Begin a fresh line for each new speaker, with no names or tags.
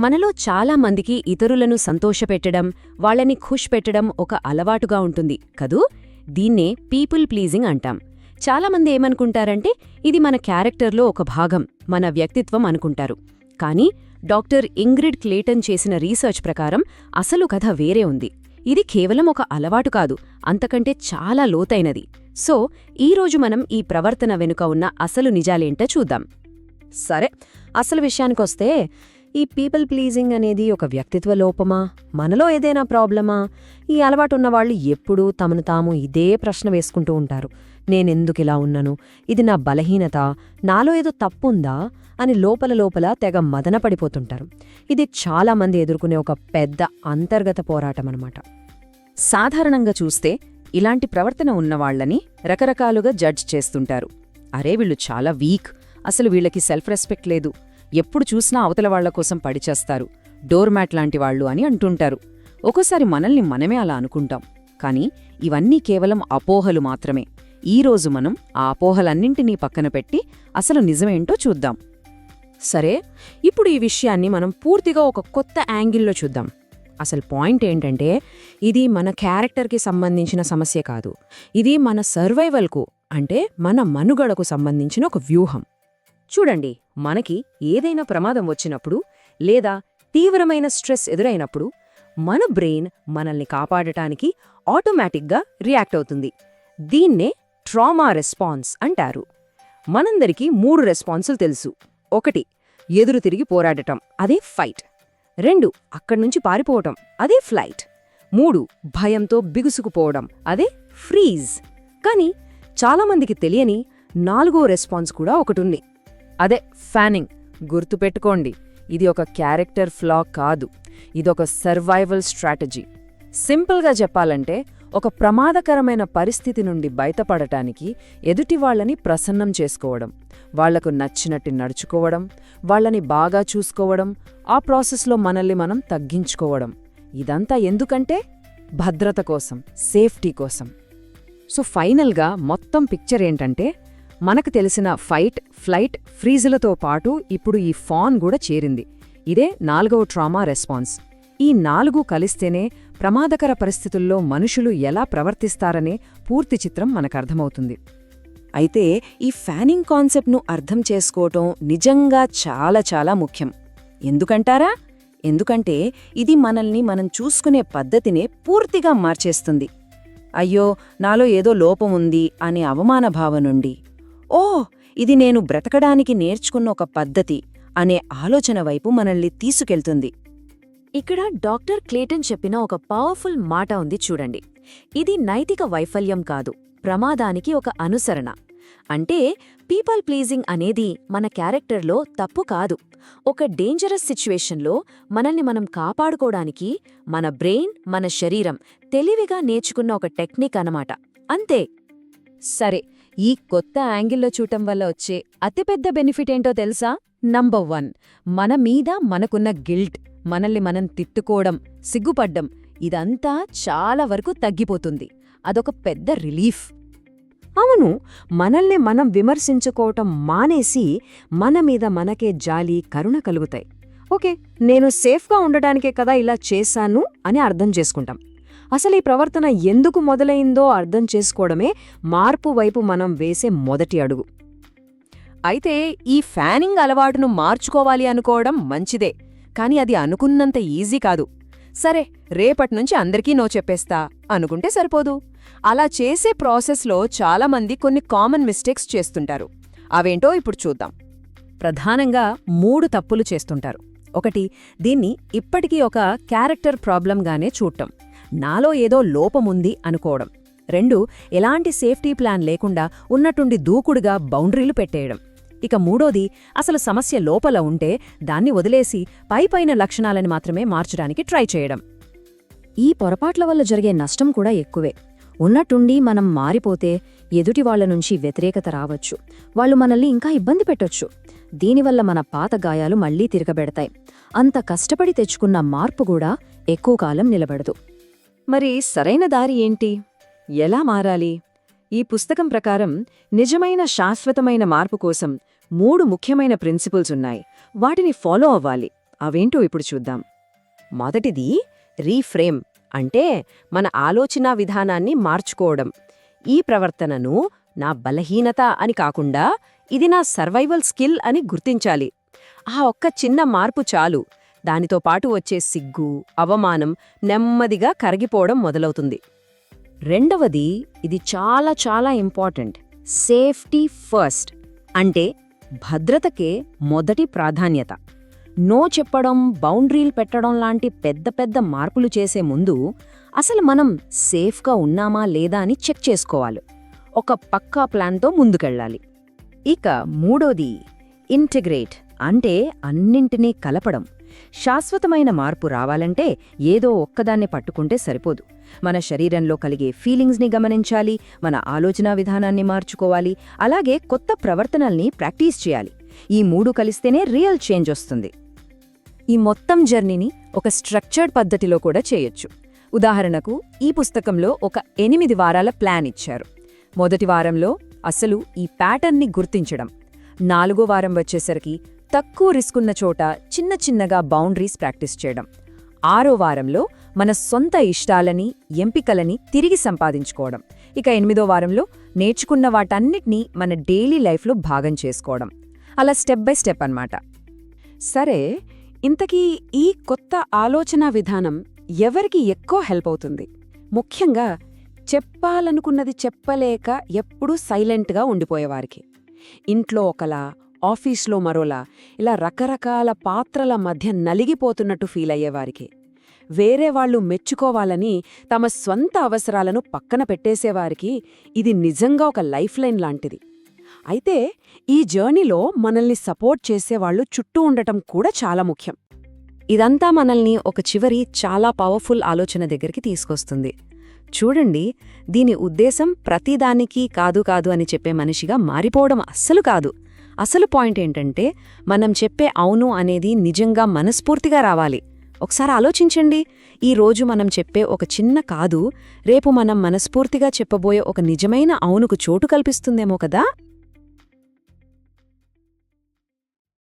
మనలో చాలా మందికి ఇతరులను సంతోషపెట్టడం వాళ్ళని ఖుష్ పెట్టడం ఒక అలవాటుగా ఉంటుంది. కదూ? దీన్నే పీపుల్ ప్లీజింగ్ అంటాం. చాలామంది ఏమనుకుంటారంటే ఇది మన క్యారెక్టర్లో ఒక భాగం మన వ్యక్తిత్వం అనుకుంటారు. కానీ డాక్టర్ ఇంగ్రిడ్ క్లేటన్ చేసిన రీసెర్చ్ ప్రకారం అసలు కథ వేరే ఉంది. ఇది కేవలం ఒక అలవాటు కాదు అంతకంటే చాలా లోతైనది. సో ఈరోజు మనం ఈ ప్రవర్తన వెనుక ఉన్న అసలు నిజాలేంటో చూద్దాం.
సరే అసలు విషయానికొస్తే ఈ పీపుల్ ప్లీజింగ్ అనేది ఒక వ్యక్తిత్వ లోపమా? మనలో ఏదైనా ప్రాబ్లమా? ఈ అలవాటు ఉన్నవాళ్ళు ఎప్పుడూ తమను తాము ఇదే ప్రశ్న వేసుకుంటూ ఉంటారు. నేనెందుకు ఇలా ఉన్నాను? ఇది నా బలహీనత. నాలో ఏదో తప్పుందా? అని లోపల లోపల తెగ మదన పడిపోతుంటారు. ఇది చాలామంది ఎదుర్కొనే ఒక పెద్ద అంతర్గత పోరాటం అనమాట
సాధారణంగా చూస్తే ఇలాంటి ప్రవర్తన ఉన్నవాళ్ళని రకరకాలుగా జడ్జ్ చేస్తుంటారు. అరే వీళ్ళు చాలా వీక్. అసలు వీళ్ళకి సెల్ఫ్ రెస్పెక్ట్ లేదు. ఎప్పుడు చూసినా అవతల వాళ్ళ కోసం పడిచేస్తారు. డోర్ మ్యాట్ లాంటి వాళ్ళు అని అంటుంటారు. ఒక్కోసారి మనల్ని మనమే అలా అనుకుంటాం. కానీ ఇవన్నీ కేవలం అపోహలు మాత్రమే. ఈరోజు మనం ఆ అపోహలన్నింటినీ పక్కన పెట్టి అసలు నిజమేంటో చూద్దాం.
సరే ఇప్పుడు ఈ విషయాన్ని మనం పూర్తిగా ఒక కొత్త యాంగిల్లో చూద్దాం. అసలు పాయింట్ ఏంటంటే ఇది మన క్యారెక్టర్కి సంబంధించిన సమస్య కాదు. ఇది మన సర్వైవల్కు అంటే మన మనుగడకు సంబంధించిన ఒక వ్యూహం. చూడండి మనకి ఏదైనా ప్రమాదం వచ్చినప్పుడు లేదా తీవ్రమైన స్ట్రెస్ ఎదురైనప్పుడు మన బ్రెయిన్ మనల్ని కాపాడటానికి ఆటోమేటిక్గా రియాక్ట్ అవుతుంది. దీన్నే ట్రామా రెస్పాన్స్ అంటారు. మనందరికీ మూడు రెస్పాన్సులు తెలుసు. ఒకటి ఎదురు తిరిగి పోరాడటం అదే ఫైట్. రెండు అక్కడ్నుంచి పారిపోవటం అదే ఫ్లైట్. మూడు భయంతో బిగుసుకుపోవడం అదే ఫ్రీజ్. కానీ చాలామందికి తెలియని నాలుగో రెస్పాన్స్ కూడా ఒకటుంది. అదే ఫ్యానింగ్. గుర్తుపెట్టుకోండి ఇది ఒక క్యారెక్టర్ ఫ్లా కాదు. ఇదొక సర్వైవల్ స్ట్రాటజీ. సింపుల్గా చెప్పాలంటే ఒక ప్రమాదకరమైన పరిస్థితి నుండి బయటపడటానికి ఎదుటివాళ్ళని ప్రసన్నం చేసుకోవడం వాళ్ళకు నచ్చినట్టు నడుచుకోవడం వాళ్ళని బాగా చూసుకోవడం ఆ ప్రాసెస్లో మనల్ని మనం తగ్గించుకోవడం. ఇదంతా ఎందుకంటే భద్రత కోసం సేఫ్టీ కోసం. సో ఫైనల్గా మొత్తం పిక్చర్ ఏంటంటే మనకు తెలిసిన ఫైట్ ఫ్లైట్ ఫ్రీజులతో పాటు ఇప్పుడు ఈ ఫాన్ కూడా చేరింది. ఇదే నాలుగవ ట్రామా రెస్పాన్స్ ఈ నాలుగు కలిస్తేనే ప్రమాదకర పరిస్థితుల్లో మనుషులు ఎలా ప్రవర్తిస్తారనే పూర్తి చిత్రం మనకర్థమవుతుంది అయితే ఈ ఫ్యానింగ్ కాన్సెప్ట్ను అర్థం చేసుకోవటం నిజంగా చాలా చాలా ముఖ్యం. ఎందుకంటారా? ఎందుకంటే ఇది మనల్ని మనం చూసుకునే పద్ధతినే పూర్తిగా మార్చేస్తుంది. అయ్యో నాలో ఏదో లోపం ఉంది అనే అవమాన భావ నుండి ఓ ఇది నేను బ్రతకడానికి నేర్చుకున్న ఒక పద్ధతి అనే ఆలోచన వైపు మనల్ని తీసుకెళ్తుంది.
ఇక్కడ డాక్టర్ క్లేటన్ చెప్పిన ఒక పవర్ఫుల్ మాట ఉంది చూడండి. ఇది నైతిక వైఫల్యం కాదు ప్రమాదానికి ఒక అనుసరణ. అంటే పీపల్ ప్లీజింగ్ అనేది మన క్యారెక్టర్లో తప్పు కాదు. ఒక డేంజరస్ సిచ్యువేషన్లో మనల్ని మనం కాపాడుకోవడానికి మన బ్రెయిన్ మన శరీరం తెలివిగా నేర్చుకున్న ఒక టెక్నిక్ అన్నమాట. అంతే.
సరే ఈ కొత్త యాంగిల్లో చూడటం వల్ల వచ్చే అతిపెద్ద బెనిఫిట్ ఏంటో తెలుసా? నంబర్ వన్ మన మీద మనకున్న గిల్ట్ మనల్ని మనం తిట్టుకోవడం సిగ్గుపడ్డం ఇదంతా చాలా వరకు తగ్గిపోతుంది. అదొక పెద్ద రిలీఫ్ అవును మనల్ని మనం విమర్శించుకోవటం మానేసి మన మీద మనకే జాలి కరుణ కలుగుతాయి. ఓకే నేను సేఫ్గా ఉండటానికే కదా ఇలా చేశాను అని అర్థం చేసుకుంటాం. అసలు ఈ ప్రవర్తన ఎందుకు మొదలైందో అర్థం చేసుకోవడమే మార్పు వైపు మనం వేసే మొదటి అడుగు. అయితే ఈ ఫ్యానింగ్ అలవాటును మార్చుకోవాలి అనుకోవడం మంచిదే కాని అది అనుకున్నంత ఈజీ కాదు. సరే రేపట్నుంచి అందరికీ నో చెప్పేస్తా అనుకుంటే సరిపోదు. అలా చేసే ప్రాసెస్లో చాలామంది కొన్ని కామన్ మిస్టేక్స్ చేస్తుంటారు. అవేంటో ఇప్పుడు చూద్దాం. ప్రధానంగా మూడు తప్పులు చేస్తుంటారు. ఒకటి దీన్ని ఇప్పటికీ ఒక క్యారెక్టర్ ప్రాబ్లంగానే చూడటం. నాలో ఏదో లోపముంది అనుకోవడం. రెండు ఎలాంటి సేఫ్టీ ప్లాన్ లేకుండా ఉన్నట్టుండి దూకుడుగా బౌండరీలు పెట్టేయడం. ఇక మూడోది అసలు సమస్య లోపల ఉంటే దాన్ని వదిలేసి పైపైన లక్షణాలని మాత్రమే మార్చడానికి ట్రై చేయడం. ఈ పొరపాట్ల వల్ల జరిగే నష్టం కూడా ఎక్కువే. ఉన్నట్టుండి మనం మారిపోతే ఎదుటి వాళ్ళ నుంచి వ్యతిరేకత రావచ్చు. వాళ్ళు మనల్ని ఇంకా ఇబ్బంది పెట్టొచ్చు. దీనివల్ల మన పాత గాయాలు మళ్ళీ తిరగబెడతాయి. అంత కష్టపడి తెచ్చుకున్న మార్పు కూడా ఎక్కువ కాలం నిలబడదు. మరి సరైన దారి ఏంటి? ఎలా మారాలి? ఈ పుస్తకం ప్రకారం నిజమైన శాశ్వతమైన మార్పు కోసం మూడు ముఖ్యమైన ప్రిన్సిపుల్స్ ఉన్నాయి. వాటిని ఫాలో అవ్వాలి.
అవేంటో ఇప్పుడు చూద్దాం. మొదటిది రీఫ్రేమ్ అంటే మన ఆలోచనా విధానాన్ని మార్చుకోవడం. ఈ ప్రవర్తనను నా బలహీనత అని కాకుండా ఇది నా సర్వైవల్ స్కిల్ అని గుర్తించాలి. ఆ ఒక్క చిన్న మార్పు చాలు. దానితో పాటు వచ్చే సిగ్గు అవమానం నెమ్మదిగా కరిగిపోవడం మొదలవుతుంది. రెండవది ఇది చాలా చాలా ఇంపార్టెంట్. సేఫ్టీ ఫస్ట్ అంటే భద్రతకే మొదటి ప్రాధాన్యత. నో చెప్పడం బౌండరీలు పెట్టడం లాంటి పెద్ద పెద్ద మార్పులు చేసే ముందు అసలు మనం సేఫ్గా ఉన్నామా లేదా అని చెక్ చేసుకోవాలి. ఒక పక్కా ప్లాన్తో ముందుకెళ్ళాలి. ఇక మూడోది ఇంటిగ్రేట్ అంటే అన్నింటినీ కలపడం. శాశ్వతమైన మార్పు రావాలంటే ఏదో ఒక్కదాన్ని పట్టుకుంటే సరిపోదు. మన శరీరంలో కలిగే ఫీలింగ్స్ని గమనించాలి మన ఆలోచనా విధానాన్ని మార్చుకోవాలి అలాగే కొత్త ప్రవర్తనల్ని ప్రాక్టీస్ చేయాలి. ఈ మూడు కలిస్తేనే రియల్ చేంజ్ వస్తుంది. ఈ మొత్తం జర్నీని ఒక స్ట్రక్చర్డ్ పద్ధతిలో కూడా చేయొచ్చు. ఉదాహరణకు ఈ పుస్తకంలో ఒక ఎనిమిది వారాల ప్లాన్ ఇచ్చారు. మొదటి వారంలో అసలు ఈ ప్యాటర్న్ని గుర్తించడం. నాలుగో వారం వచ్చేసరికి తక్కువ రిస్క్ ఉన్న చోట చిన్న చిన్నగా బౌండరీస్ ప్రాక్టీస్ చేయడం. ఆరో వారంలో మన సొంత ఇష్టాలని ఎంపికలని తిరిగి సంపాదించుకోవడం. ఇక ఎనిమిదో వారంలో నేర్చుకున్న వాటన్నిటినీ మన డైలీ లైఫ్లో భాగం చేసుకోవడం. అలా స్టెప్ బై స్టెప్ అన్నమాట. సరే ఇంతకీ ఈ కొత్త ఆలోచనా విధానం ఎవరికి ఎక్కువ హెల్ప్ అవుతుంది? ముఖ్యంగా చెప్పాలనుకున్నది చెప్పలేక ఎప్పుడూ సైలెంట్గా ఉండిపోయేవారికి. ఇంట్లో ఒకలా ఆఫీస్లో మరోలా ఇలా రకరకాల పాత్రల మధ్య నలిగిపోతున్నట్టు ఫీల్ అయ్యేవారికి. వేరే వాళ్ళు మెచ్చుకోవాలని తమ స్వంత అవసరాలను పక్కన పెట్టేసేవారికి ఇది నిజంగా ఒక లైఫ్ లైన్ లాంటిది. అయితే ఈ జర్నీలో మనల్ని సపోర్ట్ చేసేవాళ్ళు చుట్టూ ఉండటం కూడా చాలా ముఖ్యం. ఇదంతా మనల్ని ఒక చివరి చాలా పవర్ఫుల్ ఆలోచన దగ్గరికి తీసుకొస్తుంది. చూడండి దీని ఉద్దేశం ప్రతిదానికి కాదు కాదు అని చెప్పే మనిషిగా మారిపోవడం అస్సలు కాదు. అసలు పాయింట్ ఏంటంటే మనం చెప్పే అవును అనేది నిజంగా మనస్ఫూర్తిగా రావాలి. ఒకసారి ఆలోచించండి. ఈ రోజు మనం చెప్పే ఒక చిన్న కాదు రేపు మనం మనస్ఫూర్తిగా చెప్పబోయే ఒక నిజమైన అవునుకు చోటు కల్పిస్తుందేమో కదా?